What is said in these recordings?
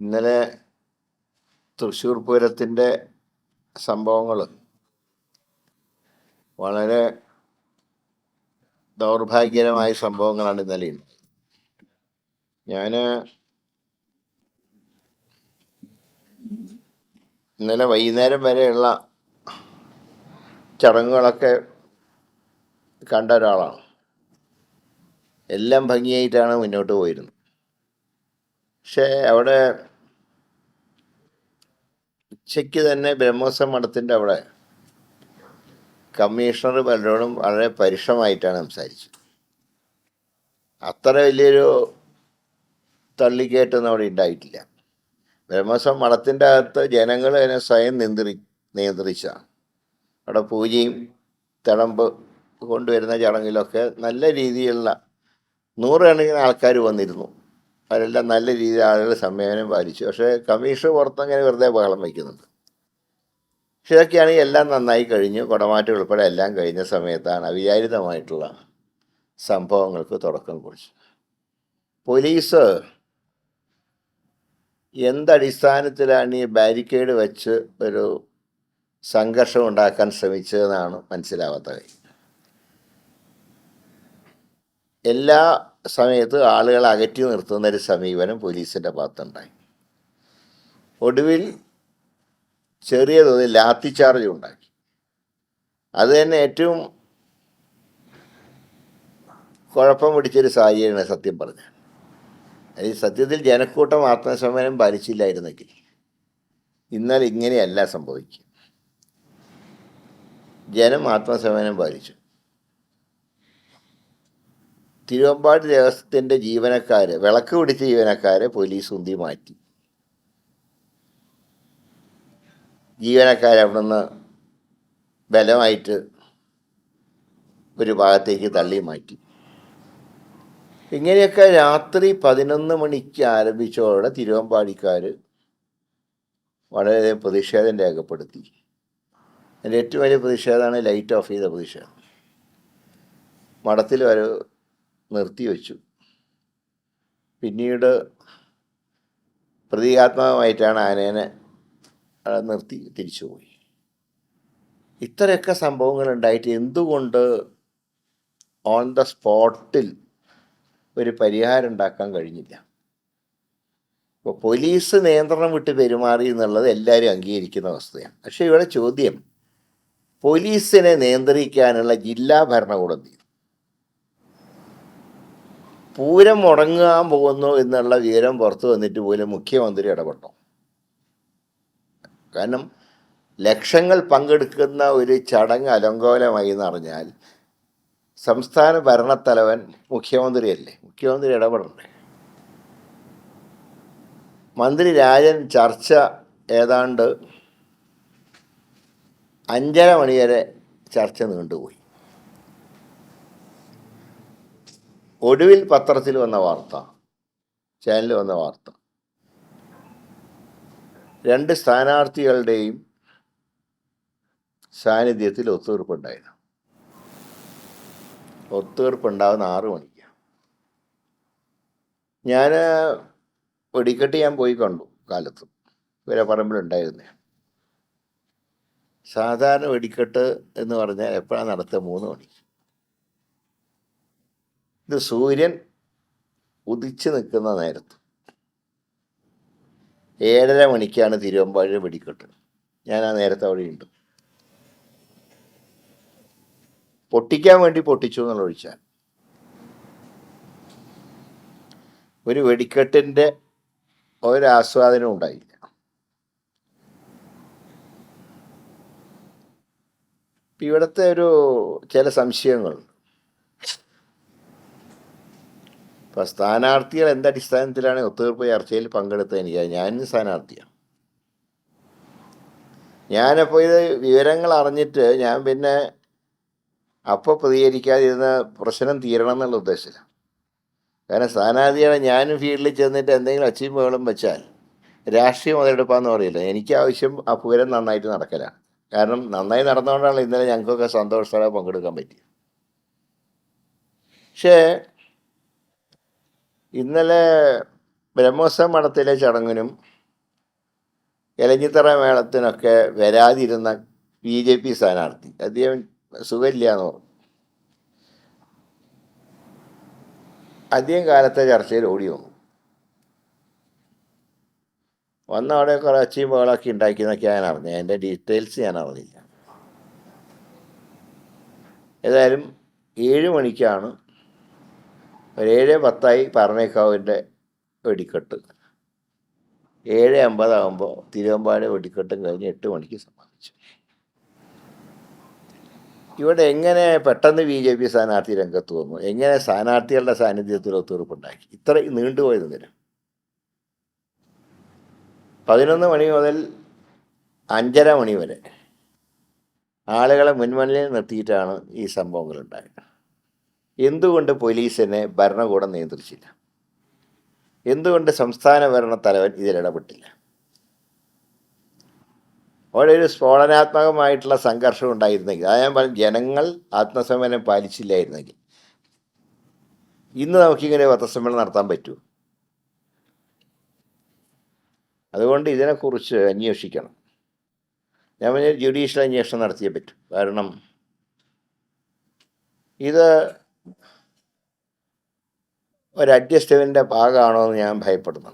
ഇന്നലെ തൃശ്ശൂർ പൂരത്തിന്റെ സംഭവങ്ങൾ വളരെ ദൗർഭാഗ്യകരമായ സംഭവങ്ങളാണ് ഇന്നലെ ഞാൻ ഇന്നലെ വൈകുന്നേരം വരെയുള്ള ചടങ്ങുകളൊക്കെ കണ്ട ഒരാളാണ്. എല്ലാം ഭംഗിയായിട്ടാണ് മുന്നോട്ട് പോയിരുന്നത്. പക്ഷേ അവിടെ ഉച്ചയ്ക്ക് തന്നെ ബ്രഹ്മോത്സവ മഠത്തിന്റെ അവിടെ കമ്മീഷണർ പലരോടും വളരെ പരുഷമായിട്ടാണ് സംസാരിച്ചത്. അത്ര വലിയൊരു തള്ളിക്കയറ്റൊന്നും അവിടെ ഉണ്ടായിട്ടില്ല. ബ്രഹ്മോത്സവം മഠത്തിന്റെ അകത്ത് ജനങ്ങൾ അതിനെ സ്വയം നിയന്ത്രി നിയന്ത്രിച്ചാണ് അവിടെ പൂജയും തിളമ്പ് കൊണ്ടുവരുന്ന ചടങ്ങിലൊക്കെ നല്ല രീതിയിലുള്ള നൂറുകണക്കിന് ആൾക്കാർ വന്നിരുന്നു. അവരെല്ലാം നല്ല രീതിയിൽ ആളുകൾ സംയമനം പാലിച്ചു. പക്ഷേ കമ്മീഷൻ പുറത്തങ്ങനെ വെറുതെ ബഹളം വയ്ക്കുന്നുണ്ട് പക്ഷെ ഇതൊക്കെയാണെങ്കിൽ എല്ലാം നന്നായി കഴിഞ്ഞു. കുടമാറ്റം ഉൾപ്പെടെ എല്ലാം കഴിഞ്ഞ സമയത്താണ് അവിചാരിതമായിട്ടുള്ള സംഭവങ്ങൾക്ക് തുടക്കം കുറിച്ചു പോലീസ് എന്തടിസ്ഥാനത്തിലാണ് ഈ ബാരിക്കേഡ് വെച്ച് ഒരു സംഘർഷം ഉണ്ടാക്കാൻ ശ്രമിച്ചതെന്നാണ് മനസ്സിലാവാത്ത കാര്യം. എല്ലാ സമയത്ത് ആളുകളെ അകറ്റി നിർത്തുന്ന ഒരു സമീപനം പോലീസിന്റെ ഭാഗത്തുണ്ടായി. ഒടുവിൽ ചെറിയ തോതിൽ ലാത്തി ചാർജ് ഉണ്ടാക്കി. അത് തന്നെ ഏറ്റവും കുഴപ്പം പിടിച്ചൊരു സാഹചര്യമാണ് സത്യം പറഞ്ഞാൽ. ഈ സത്യത്തിൽ ജനക്കൂട്ടം ആത്മസമരം പാലിച്ചില്ലായിരുന്നെങ്കിൽ ഇന്നലെ ഇങ്ങനെയല്ല സംഭവിക്കുക. ജനം ആത്മസമരം പാലിച്ചു. തിരുവമ്പാടി ദേവസ്വത്തിന്റെ ജീവനക്കാരെ വിളക്ക് പിടിച്ച ജീവനക്കാരെ പോലീസ് ഉന്തി മാറ്റി. ജീവനക്കാരെ നിന്ന് ബലമായിട്ട് ഒരു ഭാഗത്തേക്ക് തള്ളി മാറ്റി. ഇങ്ങനെയൊക്കെ രാത്രി പതിനൊന്ന് മണിക്ക് ആരംഭിച്ചതോടെ തിരുവമ്പാടിക്കാർ വളരെയധികം പ്രതിഷേധം രേഖപ്പെടുത്തി. അതിന്റെ ഏറ്റവും വലിയ പ്രതിഷേധമാണ് ലൈറ്റ് ഓഫ് ചെയ്ത പ്രതിഷേധം. മഠത്തിൽ വരെ നിർത്തിവെച്ചു. പിന്നീട് പ്രതീകാത്മകമായിട്ടാണ് ആനേനെ നിർത്തി തിരിച്ചുപോയി ഇത്രയൊക്കെ സംഭവങ്ങൾ ഉണ്ടായിട്ട് എന്തുകൊണ്ട് ഓൺ ദ സ്പോട്ടിൽ ഒരു പരിഹാരം ഉണ്ടാക്കാൻ കഴിഞ്ഞില്ല? ഇപ്പോൾ പോലീസ് നിയന്ത്രണം വിട്ട് പെരുമാറി എന്നുള്ളത് എല്ലാവരും അംഗീകരിക്കുന്ന അവസ്ഥയാണ്. പക്ഷേ ഇവിടെ ചോദ്യം പോലീസിനെ നിയന്ത്രിക്കാനുള്ള ജില്ലാ ഭരണകൂടം പൂരം മുടങ്ങാൻ പോകുന്നു എന്നുള്ള വിവരം പുറത്തു വന്നിട്ട് പോലും മുഖ്യമന്ത്രി ഇടപെട്ടോ. കാരണം ലക്ഷങ്ങൾ പങ്കെടുക്കുന്ന ഒരു ചടങ്ങ് അലങ്കോലമായി എന്ന് പറഞ്ഞാൽ സംസ്ഥാന ഭരണത്തലവൻ മുഖ്യമന്ത്രിയല്ലേ? മുഖ്യമന്ത്രി ഇടപെടണ്ടേ? മന്ത്രി രാജൻ ചർച്ച ഏതാണ്ട് അഞ്ചര മണി വരെ ചർച്ച നീണ്ടുപോയി. ഒടുവിൽ പത്രത്തിൽ വന്ന വാർത്ത ചാനലിൽ വന്ന വാർത്ത. രണ്ട് സ്ഥാനാർത്ഥികളുടെയും സാന്നിധ്യത്തിൽ ഒത്തുതീർപ്പുണ്ടായിരുന്നു. ഒത്തുതീർപ്പുണ്ടാകുന്ന ആറ് മണിക്ക് ഞാൻ വെടിക്കെട്ട് ഞാൻ പോയി കണ്ടു കാലത്ത്. ഇവരെ പറമ്പിലുണ്ടായിരുന്നേ. സാധാരണ വെടിക്കെട്ട് എന്ന് പറഞ്ഞാൽ എപ്പോഴാണ് നടത്തുക? മൂന്ന് മണിക്ക്. ഇത് സൂര്യൻ ഉദിച്ചു നിൽക്കുന്ന നേരത്ത്. ഏഴര മണിക്കാണ് തിരുവമ്പാഴ് വെടിക്കെട്ട്. ഞാൻ ആ നേരത്തെ അവിടെയുണ്ട്. പൊട്ടിക്കാൻ വേണ്ടി പൊട്ടിച്ചു എന്നുള്ള ഒഴിച്ചാൽ. ഒരു വെടിക്കെട്ടിന്റെ ഒരാസ്വാദനം ഉണ്ടായില്ല. ഇവിടുത്തെ ഒരു ചില സംശയങ്ങളുണ്ട് ഇപ്പം സ്ഥാനാർത്ഥികൾ എന്തടിസ്ഥാനത്തിലാണ് ഒത്തുതീർപ്പ് ചർച്ചയിൽ പങ്കെടുത്തത് എനിക്ക് ഞാൻ സ്ഥാനാർത്ഥിയാണ്. ഞാനപ്പോൾ ഇത് വിവരങ്ങൾ അറിഞ്ഞിട്ട് ഞാൻ പിന്നെ അപ്പോൾ പ്രതികരിക്കാതിരുന്ന പ്രശ്നം തീരണം എന്നുള്ള ഉദ്ദേശത്തിലാണ്. കാരണം സ്ഥാനാർത്ഥിയാണ് ഞാനും ഫീൽഡിൽ ചെന്നിട്ട് എന്തെങ്കിലും അച്ചീവ് ബഹളം വെച്ചാൽ രാഷ്ട്രീയം മുതലെടുപ്പാന്ന് പറയില്ല? എനിക്ക് ആവശ്യം ആ പൂരം നന്നായിട്ട് നടക്കലാണ്. കാരണം നന്നായി നടന്നുകൊണ്ടാണ് ഇന്നലെ ഞങ്ങൾക്കൊക്കെ സന്തോഷത്തോടെ പങ്കെടുക്കാൻ പറ്റിയത്. പക്ഷേ ഇന്നലെ ബ്രഹ്മോത്സവ മഠത്തിലെ ചടങ്ങിനും ഇലഞ്ഞിത്തറ മേളത്തിനൊക്കെ വരാതിരുന്ന ബി ജെ പി സ്ഥാനാർത്ഥി. അദ്ദേഹം സുഖമില്ല എന്ന് പറഞ്ഞു. അധികം കാലത്തെ ചർച്ചയിൽ ഓടി വന്നു. വന്ന അവിടെ കുറേ അച്ചിയും ബഹളമൊക്കെ ഉണ്ടാക്കിയെന്നൊക്കെ ഞാൻ അറിഞ്ഞു. അതിന്റെ ഡീറ്റെയിൽസ് ഞാൻ അറിഞ്ഞില്ല. ഏതായാലും ഏഴ് മണിക്കാണ് ഒരു ഏഴ് പത്തായി പറഞ്ഞേക്കാവിന്റെ വെടിക്കെട്ട്. ഏഴ് അമ്പതാകുമ്പോൾ തിരുവമ്പാട് വെടിക്കെട്ടും കഴിഞ്ഞ് എട്ട് മണിക്ക് സമാപിച്ചു. ഇവിടെ എങ്ങനെ പെട്ടെന്ന് ബി ജെ പി സ്ഥാനാർത്ഥി രംഗത്ത് വന്നു? എങ്ങനെ സ്ഥാനാർത്ഥികളുടെ സാന്നിധ്യത്തിൽ ഒത്തുതീർപ്പുണ്ടാക്കി? ഇത്ര നീണ്ടുപോയത് നേരം പതിനൊന്ന് മണി മുതൽ അഞ്ചര മണി വരെ ആളുകളെ മുൻമണിയിൽ നിർത്തിയിട്ടാണ് ഈ സംഭവങ്ങൾ ഉണ്ടായത് എന്തുകൊണ്ട് പോലീസിനെ ഭരണകൂടം നിയന്ത്രിച്ചില്ല? എന്തുകൊണ്ട് സംസ്ഥാന ഭരണ തലവൻ ഇതിലിടപെട്ടില്ല അവിടെ ഒരു സ്ഫോടനാത്മകമായിട്ടുള്ള സംഘർഷം ഉണ്ടായിരുന്നെങ്കിൽ അത് ഞാൻ പറഞ്ഞു ജനങ്ങൾ ആത്മസമരം പാലിച്ചില്ലായിരുന്നെങ്കിൽ ഇന്ന് നമുക്കിങ്ങനെ പത്രസമ്മേളനം നടത്താൻ പറ്റുമോ? അതുകൊണ്ട് ഇതിനെക്കുറിച്ച് അന്വേഷിക്കണം. ഞാൻ പറഞ്ഞ ജുഡീഷ്യൽ അന്വേഷണം നടത്തിയേ പറ്റൂ. കാരണം ഇത് ഒരു അഡ്ജസ്റ്റ്മെന്റിന്റെ ഭാഗമാണോ എന്ന് ഞാൻ ഭയപ്പെടുന്നു.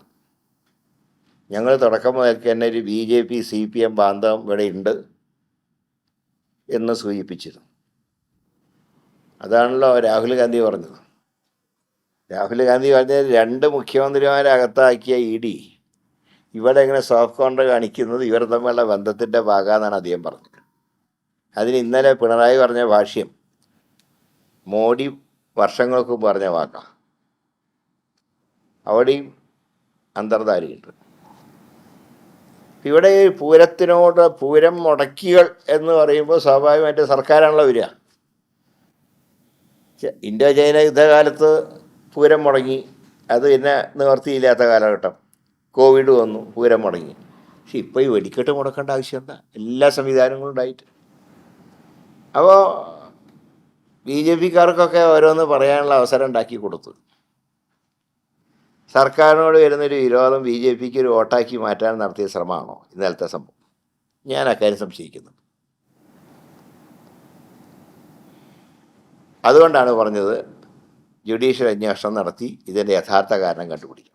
ഞങ്ങൾ തുടക്കം മുതൽക്ക് തന്നെ ഒരു B J P C P M ബാന്ധവം ഇവിടെ ഉണ്ട് എന്ന് സൂചിപ്പിച്ചിരുന്നു. അതാണല്ലോ രാഹുൽ ഗാന്ധി പറഞ്ഞത്. രാഹുൽ ഗാന്ധി പറഞ്ഞത് രണ്ട് മുഖ്യമന്ത്രിമാരെ അകത്താക്കിയ ഇ ഡി ഇവിടെ ഇങ്ങനെ സോഫ്റ്റ് കോണ്ടർ കാണിക്കുന്നത് ഇവർ തമ്മിലുള്ള ബന്ധത്തിന്റെ ഭാഗമെന്നാണ് അദ്ദേഹം പറഞ്ഞത്. അതിന് ഇന്നലെ പിണറായി പറഞ്ഞ ഭാഷ്യം മോഡി വർഷങ്ങൾക്ക് പറഞ്ഞ വാക്കാണ് അവിടെയും അന്തർധാരയുണ്ട് ഇവിടെ ഈ പൂരത്തിനോട് പൂരം മുടക്കികൾ എന്ന് പറയുമ്പോൾ സ്വാഭാവികമായിട്ട് സർക്കാരാണല്ലോ വരിക. ഇന്ത്യ ചൈന യുദ്ധകാലത്ത് പൂരം മുടങ്ങി. അത് പിന്നെ നിവർത്തിയില്ലാത്ത കാലഘട്ടം. കോവിഡ് വന്നു പൂരം മുടങ്ങി. പക്ഷെ ഇപ്പോൾ ഈ വെടിക്കെട്ട് മുടക്കേണ്ട ആവശ്യം എന്താ? എല്ലാ സംവിധാനങ്ങളും ഉണ്ടായിട്ട്. അപ്പോൾ ബി ജെ പിക്കാർക്കൊക്കെ ഓരോന്ന് പറയാനുള്ള അവസരം ഉണ്ടാക്കി കൊടുത്തു. സർക്കാരിനോട് വരുന്നൊരു വിരോധം ബി ജെ പിക്ക് ഒരു വോട്ടാക്കി മാറ്റാൻ നടത്തിയ ശ്രമമാണോ ഇന്നലത്തെ സംഭവം? ഞാൻ അക്കാര്യം സംശയിക്കുന്നു. അതുകൊണ്ടാണ് പറഞ്ഞത് ജുഡീഷ്യൽ അന്വേഷണം നടത്തി ഇതിന്റെ യഥാർത്ഥ കാരണം കണ്ടുപിടിക്കണം.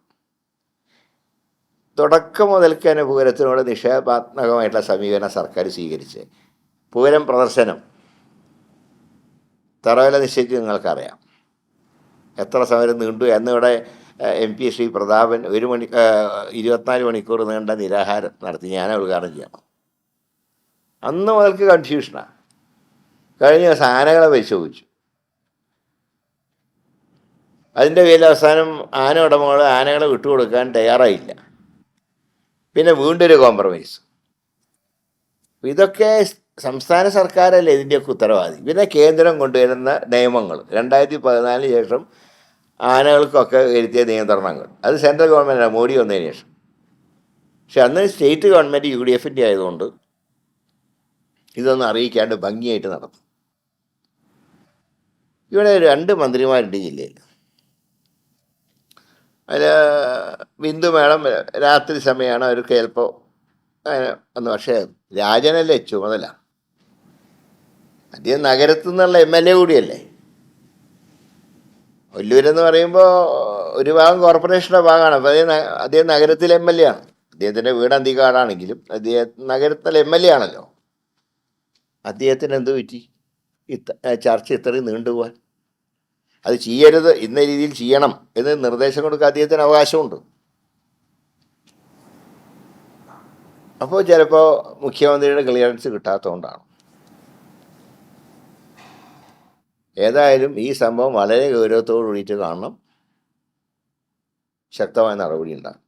തുടക്കം മുതൽക്ക് തന്നെ പൂരത്തിനോട് നിഷേധാത്മകമായിട്ടുള്ള സമീപനം സർക്കാർ സ്വീകരിച്ച് പൂരം പ്രദർശനം തറവില നിശ്ചയിച്ച് നിങ്ങൾക്കറിയാം. എത്ര സമയം നീണ്ടു. എന്നിവിടെ എം പി ശ്രീ പ്രതാപൻ ഒരു മണി ഇരുപത്തിനാല് മണിക്കൂർ നീണ്ട നിരാഹാരം നടത്തി. ഞാൻ ഉദ്ഘാടനം ചെയ്യണം. അന്ന് മുതൽക്ക് കൺഫ്യൂഷനാണ് കഴിഞ്ഞ ദിവസം ആനകളെ പരിശോധിച്ചു. അതിന്റെ പേരിൽ അവസാനം ആന ഉടമകൾ ആനകളെ വിട്ടുകൊടുക്കാൻ തയ്യാറായില്ല. പിന്നെ വീണ്ടും ഒരു കോംപ്രമൈസ് ഇതൊക്കെ സംസ്ഥാന സർക്കാരല്ലേ ഇതിന്റെയൊക്കെ ഉത്തരവാദി? പിന്നെ കേന്ദ്രം കൊണ്ടുവരുന്ന നിയമങ്ങൾ. രണ്ടായിരത്തി പതിനാലിന് ശേഷം ആനകൾക്കൊക്കെ വരുത്തിയ നിയന്ത്രണങ്ങൾ. അത് സെൻട്രൽ ഗവൺമെന്റാണ് മോഡി വന്നതിന് ശേഷം. പക്ഷെ അന്ന് സ്റ്റേറ്റ് ഗവൺമെന്റ് യു ഡി എഫിന്റെ ആയതുകൊണ്ട് ഇതൊന്നും അറിയിക്കാണ്ട് ഭംഗിയായിട്ട് നടന്നു. ഇവിടെ രണ്ട് മന്ത്രിമാരുണ്ട് ജില്ലയിൽ. അതിൽ ബിന്ദു മേളം രാത്രി സമയമാണ് അവർക്ക് ചിലപ്പോൾ അങ്ങനെ ഒന്ന് പക്ഷേ രാജനല്ലേ ചുമതല. അദ്ദേഹം നഗരത്തിൽ നിന്നുള്ള എം എൽ എ കൂടിയല്ലേ? ഒല്ലൂരെന്ന് പറയുമ്പോൾ ഒരു ഭാഗം കോർപ്പറേഷന്റെ ഭാഗമാണ്. അപ്പോൾ അദ്ദേഹം അദ്ദേഹം നഗരത്തിലെ എം എൽ എ ആണ്. അദ്ദേഹത്തിന്റെ വീട് അന്തിക്കാടാണെങ്കിലും അദ്ദേഹം നഗരത്തിലെ എം എൽ എ ആണല്ലോ. അദ്ദേഹത്തിന് എന്ത് പറ്റി? ഇത്ത ചർച്ച ഇത്രയും നീണ്ടുപോകാൻ അത് ചെയ്യരുത് ഇന്ന രീതിയിൽ ചെയ്യണം എന്ന് നിർദ്ദേശം കൊടുക്കാൻ അദ്ദേഹത്തിന് അവകാശമുണ്ട്. അപ്പോൾ ചിലപ്പോൾ മുഖ്യമന്ത്രിയുടെ ക്ലിയറൻസ് കിട്ടാത്തതുകൊണ്ടാണ്. ഏതായാലും ഈ സംഭവം വളരെ ഗൗരവത്തോടു കൂടിയിട്ട് കാണണം. ശക്തമായ നടപടി ഉണ്ടാകും